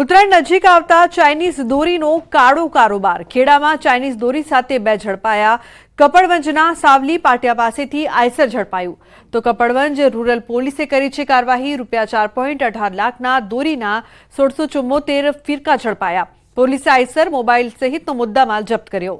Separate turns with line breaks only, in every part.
ઉત્તરાયણ નજીક આવતા ચાઇનીઝ દોરીનો કાળો કારોબાર. ખેડામાં ચાઇનીઝ દોરી સાથે બે ઝડપાયા. કપડવંજના સાવલી પાટિયા પાસેથી આયસર ઝડપાયું. તો કપડવંજ રૂરલ પોલીસે કરી છે કાર્યવાહી. રૂપિયા ચાર પોઈન્ટ અઢાર લાખના દોરીના સોળસો ચુમ્મોતેર ફિરકા ઝડપાયા. પોલીસે આયસર મોબાઈલ સહિતનો મુદ્દામાલ જપ્ત કર્યો.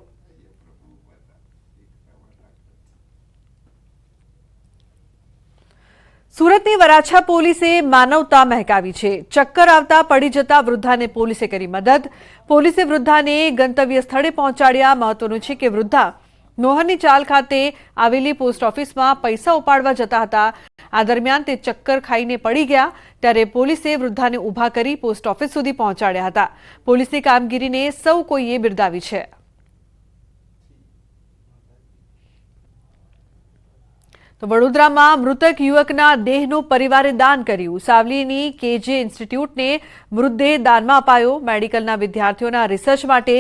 સુરતની વરાછા પોલીસે માનવતા મહેકાવી છે. ચક્કર આવતા પડી જતા વૃદ્ધાને પોલીસે કરી મદદ. પોલીસે વૃદ્ધાને ગંતવ્ય સ્થળે પહોંચાડ્યા. મહત્વનું છે કે વૃદ્ધા મોહનની ચાલ ખાતે આવેલી પોસ્ટ ઓફિસમાં પૈસા ઉપાડવા જતા હતા. આ દરમિયાન તે ચક્કર ખાઈને પડી ગયા. ત્યારે પોલીસે વૃદ્ધાને ઊભા કરી પોસ્ટ ઓફિસ સુધી પહોંચાડ્યા હતા. પોલીસની કામગીરીને સૌ કોઈએ બિરદાવી છે. તો વડોદરામાં મૃતક યુવકના દેહનું પરિવારે દાન કર્યું. સાવલીની કેજે ઇન્સ્ટિટ્યૂટને મૃતદેહ દાનમાં અપાયો. મેડિકલના વિદ્યાર્થીઓના રિસર્ચ માટે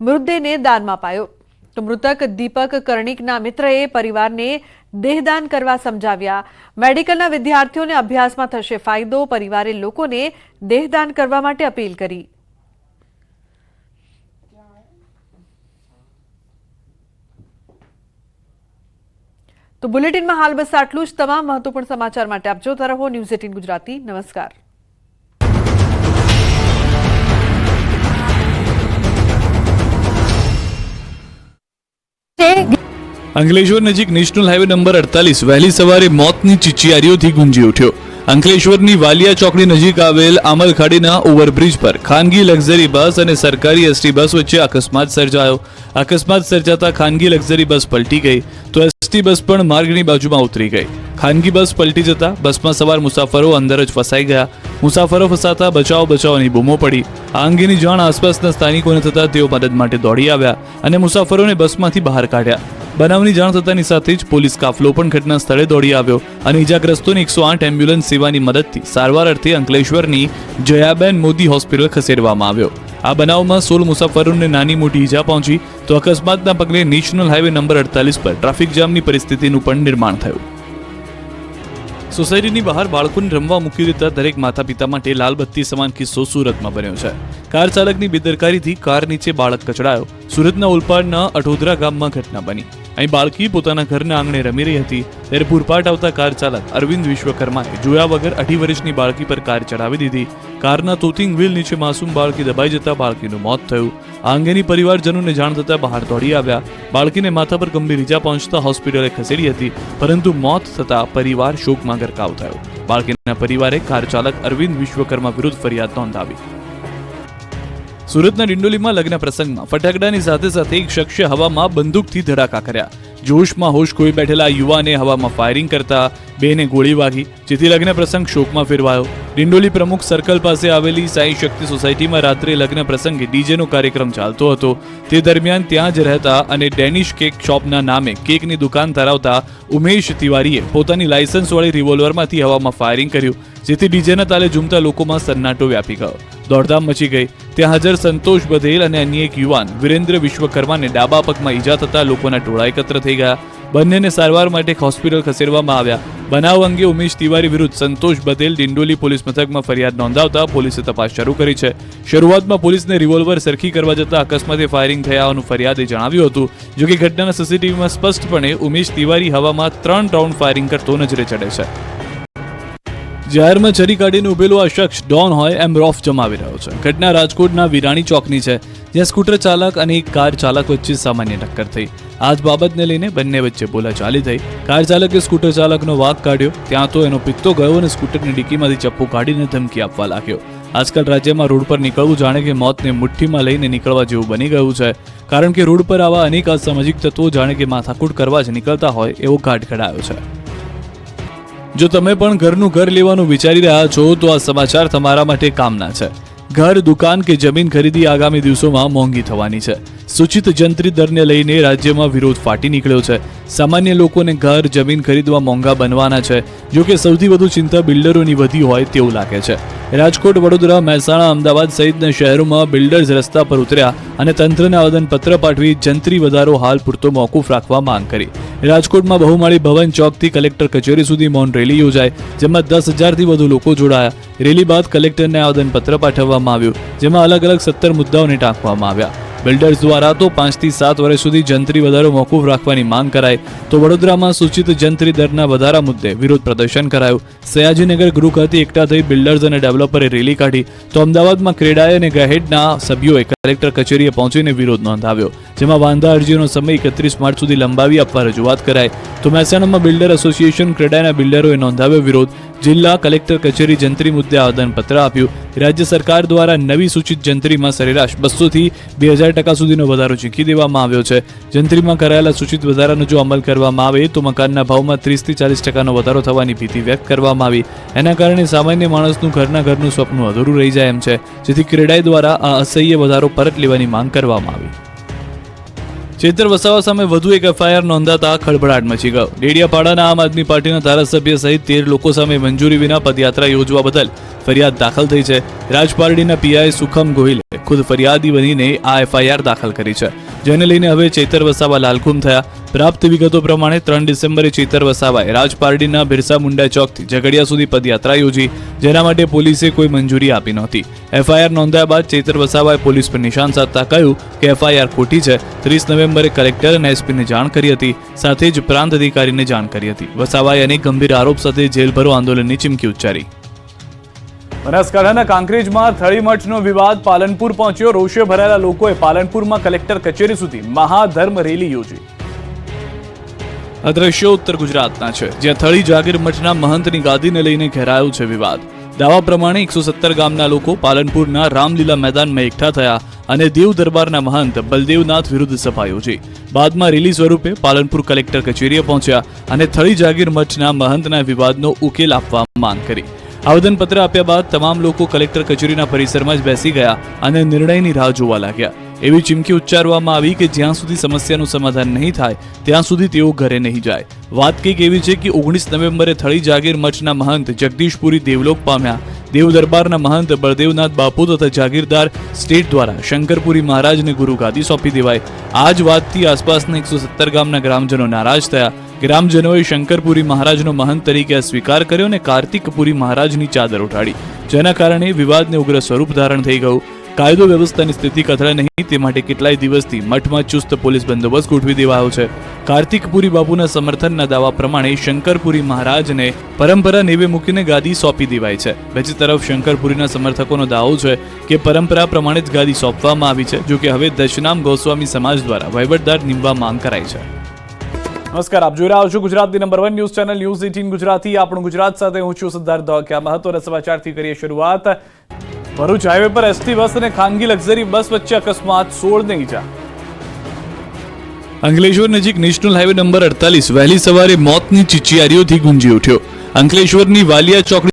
મૃતદેહને દાનમાં અપાયો. તો મૃતક દીપક કર્ણિકના મિત્રએ પરિવારને દેહદાન કરવા સમજાવ્યા. મેડિકલના વિદ્યાર્થીઓને અભ્યાસમાં થશે ફાયદો. પરિવારે લોકોને દેહદાન કરવા માટે અપીલ કરી. તો બુલેટિનમાં હાલ બસ આટલું જ. તમામ મહત્વપૂર્ણ સમાચાર માટે આપ જોતા રહો ન્યૂઝ એટીન ગુજરાતી. નમસ્કાર.
અંકલેશ્વર નજીક નેશનલ હાઈવે નંબર અડતાલીસ. વહેલી સવારે મોતની ચિચિયારીઓથી ગુંજી ઉઠ્યો. અંકલેશ્વરની વાલિયા ચોકડી નજીક આવેલ આમલખાડીના ઓવરબ્રિજ પર ખાનગી લક્ઝરી બસ અને સરકારી એસટી બસ વચ્ચે અકસ્માત સર્જાયો. અકસ્માત સર્જાતા ખાનગી લક્ઝરી બસ પલટી ગઈ. તો એસટી બસ પણ માર્ગની બાજુમાં ઉતરી ગઈ. ખાનગી બસ પલટી જતા બસમાં સવાર મુસાફરો અંદર જ ફસાઈ ગયા. મુસાફરો ફસાતા બચાવ બચાવની બૂમો પડી. આ અંગેની જાણ આસપાસના સ્થાનિકોને થતા તેઓ મદદ માટે દોડી આવ્યા અને મુસાફરોને બસમાંથી બહાર કાઢ્યા. બનાવની જાણ થતાની સાથે જ પોલીસ કાફલો પણ ઘટના સ્થળે દોડી આવ્યો અને ઇજાગ્રસ્તોને એકસો આઠ એમ્બ્યુલન્સ સેવાની મદદથી સારવાર અર્થે અંકલેશ્વરની જયાબેન મોદી હોસ્પિટલ ખસેડવામાં આવ્યો. આ બનાવમાં સોળ મુસાફરોને નાની મોટી ઈજા પહોંચી તો અકસ્માતના પગલે નેશનલ હાઈવે નંબર અડતાલીસ પર ટ્રાફિક જામની પરિસ્થિતિનું પણ નિર્માણ થયું. સોસાયટીની બહાર બાળકોને રમવા મૂકી દેતા દરેક માતા પિતા માટે લાલબત્તી સમાન કિસ્સો સુરતમાં બન્યો છે. કાર ચાલકની બેદરકારીથી કાર નીચે બાળક કચડાયો. સુરતના ઉલપાડના અઢોદરા ગામમાં ઘટના બની. અહીં બાળકી પોતાના ઘરના આંગણે રમી રહી હતી. ત્યારે પૂરપાટ આવતા કાર ચાલક અરવિંદ વિશ્વકર્માએ જોયા વગર અઢી વર્ષની બાળકી પર કાર ચડાવી દીધી. કારના તૂતિંગ વ્હીલ નીચે માસૂમ બાળકી દબાઈ જતા બાળકીનું મોત થયું. આ અંગેની પરિવારજનોને જાણ થતા બહાર દોડી આવ્યા. બાળકીને માથા પર ગંભીર ઇજા પહોંચતા હોસ્પિટલે ખસેડી હતી, પરંતુ મોત થતા પરિવાર શોકમાં ગરકાવ થયો. બાળકીના પરિવારે કાર ચાલક અરવિંદ વિશ્વકર્મા વિરુદ્ધ ફરિયાદ નોંધાવી. સુરતના ડિંડોલીમાં લગ્ન પ્રસંગમાં ફટાકડાની સાથે સાથે એક શખ્સે હવામાં બંદૂકથી ધડાકા કર્યા. જોશમાં હોશ કોઈ બેઠેલા યુવાને હવામાં ફાયરિંગ કરતા બેને ગોળી વાગી, જેથી લગ્ન પ્રસંગ શોકમાં ફેરવાયો. ડિંડોલી પ્રમુખ સર્કલ પાસે આવેલી સાઈ શક્તિ સોસાયટીમાં રાત્રે લગ્ન પ્રસંગે ડીજેનો કાર્યક્રમ ચાલતો હતો. તે દરમિયાન ત્યાં જ રહેતા અને ડેનિશ કેક શોપના નામે કેકની દુકાન ધરાવતા ઉમેશ તિવારીએ પોતાની લાયસન્સવાળી રિવોલ્વરમાંથી હવામાં ફાયરિંગ કર્યું, જેથી ડીજેના તાલે ઝૂમતા લોકોમાં સન્નાટો વ્યાપી ગયો. દોડધામ મચી ગઈ. ત્યાં હાજર સંતોષ બધેલ અને અન્ય એક યુવાન વિરેન્દ્ર વિશ્વકર્માને ડાબા પગમાં ઈજા થતા લોકોના ટોળા એકત્ર થઈ ગયા. બંનેને સારવાર માટે હોસ્પિટલ ખસેડવામાં આવ્યા. બનાવ અંગે ઉમેશ તિવારી વિરુદ્ધ સંતોષ બધેલ ડિંડોલી પોલીસ મથકમાં ફરિયાદ નોંધાવતા પોલીસે તપાસ શરૂ કરી છે. શરૂઆતમાં પોલીસને રિવોલ્વર સરખી કરવા જતાં અકસ્માતે ફાયરિંગ થયા હોવાનું ફરિયાદે જણાવ્યું હતું. જોકે ઘટનાના સીસીટીવીમાં સ્પષ્ટપણે ઉમેશ તિવારી હવામાં ત્રણ રાઉન્ડ ફાયરિંગ કરતો નજરે ચડે છે. જાહેરમાં છરી કાઢીને ઉભેલો આ શખ્સ ડોન હોય એમ રોફ જમાવી રહ્યો છે. ઘટના રાજકોટના વિરાણી ચોકની છે, જ્યાં સ્કૂટર ચાલક અને એક કાર ચાલક વચ્ચે સામાન્ય ટક્કર થઈ. આ જ બાબતને લઈને બંને વચ્ચે બોલાચાલી થઈ. કાર ચાલકે સ્કૂટર ચાલકનો વાઘ કાઢ્યો. ત્યાં તો એનો પિત્તો ગયો અને સ્કૂટરની ડીકીમાંથી ચપ્પુ કાઢીને ધમકી આપવા લાગ્યો. આજકાલ રાજ્યમાં રોડ પર નીકળવું જાણે કે મોતને મુઠ્ઠીમાં લઈને નીકળવા જેવું બની ગયું છે. કારણ કે રોડ પર આવા અનેક અસામાજિક તત્વો જાણે કે માથાકૂટ કરવા જ નીકળતા હોય એવો ઘાટ ઘડાયો છે. જો તમે પણ ઘરનું ઘર લેવાનું વિચારી રહ્યા છો, તો આ સમાચાર તમારા માટે કામના છે. ઘર, દુકાન કે જમીન ખરીદી આગામી દિવસોમાં મોંઘી થવાની છે. સૂચિત જંત્રી દરને લઈને રાજ્યમાં વિરોધ ફાટી નીકળ્યો છે. સામાન્ય લોકોને ઘર, જમીન ખરીદવા મોંઘા બનવાના છે. જો કે સૌથી વધુ ચિંતા બિલ્ડરોની વધી હોય તેવું લાગે છે. રાજકોટ, વડોદરા, મહેસાણા, અમદાવાદ સહિતના શહેરોમાં બિલ્ડર્સ રસ્તા પર ઉતર્યા અને તંત્રને આવેદનપત્ર પાઠવી જંત્રી વધારો હાલ પૂરતો મોકૂફ રાખવા માંગ કરી. રાજકોટમાં બહુમાળી ભવન ચોકથી કલેક્ટર કચેરી સુધી મૌન રેલી યોજાઈ, જેમાં દસ હજારથી વધુ લોકો જોડાયા. રેલી બાદ કલેક્ટરને આવેદનપત્ર પાઠવવામાં આવ્યું, જેમાં અલગ અલગ સત્તર મુદ્દાઓને ટાંકવામાં આવ્યા. બિલ્ડર્સ દ્વારા તો પાંચથી સાત વર્ષ સુધી જંત્રી વધારો મોકૂફ રાખવાની માંગ કરાઈ. તો વડોદરામાં સૂચિત જંત્રી દરના વધારા મુદ્દે વિરોધ પ્રદર્શન કરાયું. સયાજીનગર ગૃહ ખાતે એકઠા થઈ બિલ્ડર્સ અને ડેવલપરે રેલી કાઢી. તો અમદાવાદમાં ક્રેડાએ અને ગહેડના સભ્યોએ કલેક્ટર કચેરીએ પહોંચીને વિરોધ નોંધાવ્યો. જેમાં વાંધા અરજીનો સમય એકત્રીસ માર્ચ સુધી લંબાવી આપવા રજૂઆત કરાય તો મહેસાણામાં બિલ્ડર એસોસિએશન ક્રેડાયના બિલ્ડરોએ નોંધાવ્યો વિરોધ. જિલ્લા કલેક્ટર કચેરી જંત્રી મુદ્દે આવેદનપત્ર આપ્યું. રાજ્ય સરકાર દ્વારા નવી સૂચિત જંત્રીમાં સરેરાશ બસોથી બે હજાર ટકા સુધીનો વધારો ઝીંકી દેવામાં આવ્યો છે. જંત્રીમાં કરાયેલા સૂચિત વધારાનો જો અમલ કરવામાં આવે, તો મકાનના ભાવમાં ત્રીસથી ચાલીસ ટકાનો વધારો થવાની ભીતિ વ્યક્ત કરવામાં આવી. એના કારણે સામાન્ય માણસનું ઘરના ઘરનું સ્વપ્ન અધૂરું રહી જાય એમ છે. જેથી ક્રેડાઈ દ્વારા આ અસહ્ય વધારો પરત લેવાની માંગ કરવામાં આવી. ચેતર વસાવા સામે વધુ એક એફઆઈઆર નોંધાતા ખળભળાટ મચી ગયો. ડેડિયાપાડાના આમ આદમી પાર્ટીના ધારાસભ્ય સહિત તેર લોકો સામે મંજૂરી વિના પદયાત્રા યોજવા બદલ ફરિયાદ દાખલ થઈ છે. રાજપારડીના પીઆઈ સુખમ ગોહિલે ખુદ ફરિયાદી બનીને આ એફઆઈઆર દાખલ કરી છે. જેને લઈને હવે ચેતર વસાવા લાલઘુમ થયા. પ્રાપ્ત વિગતો પ્રમાણે ત્રણ ડિસેમ્બરે ચેતર વસાવાએ રાજપારડીના બિરસા મુંડા ચોકથી ઝઘડિયા સુધી પદયાત્રા યોજી, જેના માટે પોલીસે કોઈ મંજૂરી આપી નહોતી. એફઆઈઆર નોંધાયા બાદ ચેતર વસાવાએ પોલીસ પર નિશાન સાધતા કહ્યું કે એફઆઈઆર ખોટી છે. ત્રીસ નવેમ્બરે કલેક્ટર અને એસપીને જાણ કરી હતી, સાથે જ પ્રાંત અધિકારીને જાણ કરી હતી. વસાવાએ અનેક ગંભીર આરોપ સાથે જેલભરો આંદોલનની ચીમકી ઉચ્ચારી. બનાસકાંઠાના કાંકરેજમાં થળીમઠનો વિવાદ પાલનપુર પહોંચ્યો. રોષે ભરાયેલા લોકોએ પાલનપુરમાં કલેક્ટર કચેરી સુધી મહાધર્મ રેલી યોજી. આ દ્રશ્યો ઉત્તર ગુજરાતના છે, જ્યાં થળી, જાગીર, મઠના મહંતની ગાદીને લઈને ઘેરાયો છે વિવાદ. દાવા પ્રમાણે એકસો સત્તર ગામના લોકો પાલનપુરના રામલીલા મેદાનમાં એકઠા થયા અને દેવ દરબારના મહંત બલદેવનાથ વિરુદ્ધ સભા યોજી. બાદમાં રેલી સ્વરૂપે પાલનપુર કલેક્ટર કચેરીએ પહોંચ્યા અને થળી, જાગીર, મઠના મહંતના વિવાદનો ઉકેલ આપવા માંગ કરી. આવેદનપત્ર આપ્યા બાદ તમામ લોકો કલેક્ટર કચેરીના પરિસરમાં જ બેસી ગયા અને નિર્ણયની રાહ જોવા લાગ્યા. એવી ચીમકી ઉચ્ચારવામાં આવી કે જ્યાં સુધી સમસ્યાનું સમાધાન નહીં થાય, ત્યાં સુધી તેઓ ઘરે નહીં જાય. વાત કંઈક એવી છે કે ઓગણીસ નવેમ્બરે થળી જાગીર મઠના મહંત જગદીશપુરી દેવલોક પામ્યા. દેવ દરબારના મહંત બળદેવનાથ બાપુ તથા જાગીરદાર સ્ટેટ દ્વારા શંકરપુરી મહારાજને ગુરુ ગાદી સોંપી દેવાય આ જ વાતથી આસપાસના એકસો સત્તર ગામના ગ્રામજનો નારાજ થયા. ગ્રામજનોએ શંકરપુરી મહારાજનો મહંત તરીકે સ્વીકાર કર્યો અને કાર્તિકપુરી મહારાજની ચાદર ઉઠાડી. જેના કારણે વિવાદને ઉગ્ર સ્વરૂપ ધારણ થઈ ગયું. કાયદો વ્યવસ્થાની સ્થિતિ કથળે નહીં, તે માટે કેટલાય દિવસથી મઠમાં ચુસ્ત પોલીસ બંદોબસ્ત ગોઠવી દેવાયો છે. કાર્તિકપુરી બાપુના સમર્થનના દાવા પ્રમાણે શંકરપુરી મહારાજને પરંપરા નેવે મૂકીને ગાદી સોંપી દેવાય છે. બીજી તરફ શંકરપુરીના સમર્થકોનો દાવો છે કે પરંપરા પ્રમાણે જ ગાદી સોંપવામાં આવી છે, જો કે હવે દશનામ ગોસ્વામી સમાજ દ્વારા વહીવટદાર નીમવા માંગ કરાઈ છે. નમસ્કાર, આપ જોઈ રહ્યા છો ગુજરાતની number one news channel news eighteen Gujarati. આપણું ગુજરાત સાથે હું છું સિદ્ધાર્થ ધોકિયા મહત્વના સમાચારથી કરીએ શરૂઆત. ભરૂચ હાઈવે પર એસટી બસ અને ખાનગી લક્ઝરી બસ વચ્ચે અકસ્માત સોળને ઈજા. અંકલેશ્વર નજીક નેશનલ હાઈવે નંબર અડતાલીસ, વહેલી સવારે મોતની ચિચિયારીઓથી ગુંજી ઉઠ્યો. અંકલેશ્વરની વાલિયા ચોકડી